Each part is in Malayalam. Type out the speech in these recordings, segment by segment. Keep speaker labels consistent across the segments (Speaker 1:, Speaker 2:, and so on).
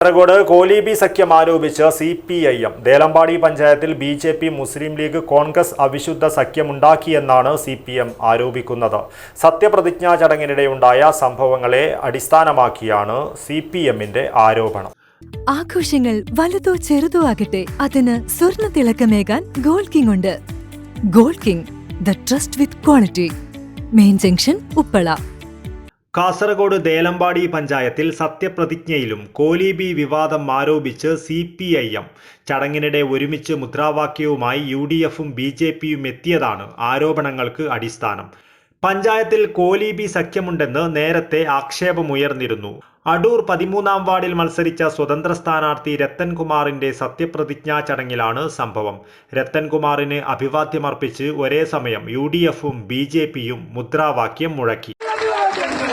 Speaker 1: കാസർഗോഡ് കോലീബി സഖ്യം ആരോപിച്ച് C P I M Delampady പഞ്ചായത്തിൽ B J P Muslim League Congress അവിശുദ്ധ സഖ്യമുണ്ടാക്കിയെന്നാണ് സി പി എം ആരോപിക്കുന്നത്. സത്യപ്രതിജ്ഞാ ചടങ്ങിനിടെയുണ്ടായ സംഭവങ്ങളെ അടിസ്ഥാനമാക്കിയാണ് സി പി എമ്മിന്റെ ആരോപണം.
Speaker 2: ആഘോഷങ്ങൾ വലുതോ ചെറുതോ ആകട്ടെ അതിന് സ്വർണ തിളക്കമേകാൻ ഗോൾഡ് കിങ് ഉണ്ട്. Gold king the trust with quality. Main junction Uppala.
Speaker 1: Kasaragod Delampady പഞ്ചായത്തിൽ സത്യപ്രതിജ്ഞയിലും കോലീബി വിവാദം ആരോപിച്ച് സി പി ഐ എം ചടങ്ങിനിടെ ഒരുമിച്ച് മുദ്രാവാക്യവുമായി യു ഡി എഫും ബി ജെ പിയും എത്തിയതാണ് ആരോപണങ്ങൾക്ക് അടിസ്ഥാനം. പഞ്ചായത്തിൽ കോലീബി സഖ്യമുണ്ടെന്ന് നേരത്തെ ആക്ഷേപമുയർന്നിരുന്നു. അടൂർ പതിമൂന്നാം വാർഡിൽ മത്സരിച്ച സ്വതന്ത്ര സ്ഥാനാർത്ഥി രത്തൻകുമാറിന്റെ സത്യപ്രതിജ്ഞാ ചടങ്ങിലാണ് സംഭവം. രത്തൻകുമാറിന് അഭിവാദ്യമർപ്പിച്ച് ഒരേ സമയം യു ഡി എഫും ബി ജെ പിയും മുദ്രാവാക്യം മുഴക്കി.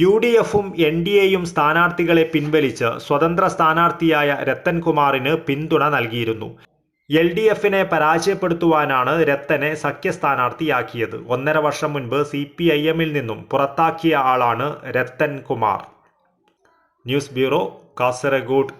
Speaker 1: യു ഡി എഫും എൻ ഡി എയും സ്ഥാനാർത്ഥികളെ പിൻവലിച്ച് സ്വതന്ത്ര സ്ഥാനാർത്ഥിയായ രത്തൻകുമാറിന് പിന്തുണ നൽകിയിരുന്നു. എൽ ഡി എഫിനെ പരാജയപ്പെടുത്തുവാനാണ് രത്തനെ സഖ്യസ്ഥാനാർത്ഥിയാക്കിയത്. ഒന്നര വർഷം മുൻപ് സി പി ഐ എമ്മിൽ നിന്നും പുറത്താക്കിയ ആളാണ് രത്തൻകുമാർ. News bureau Kasaragod.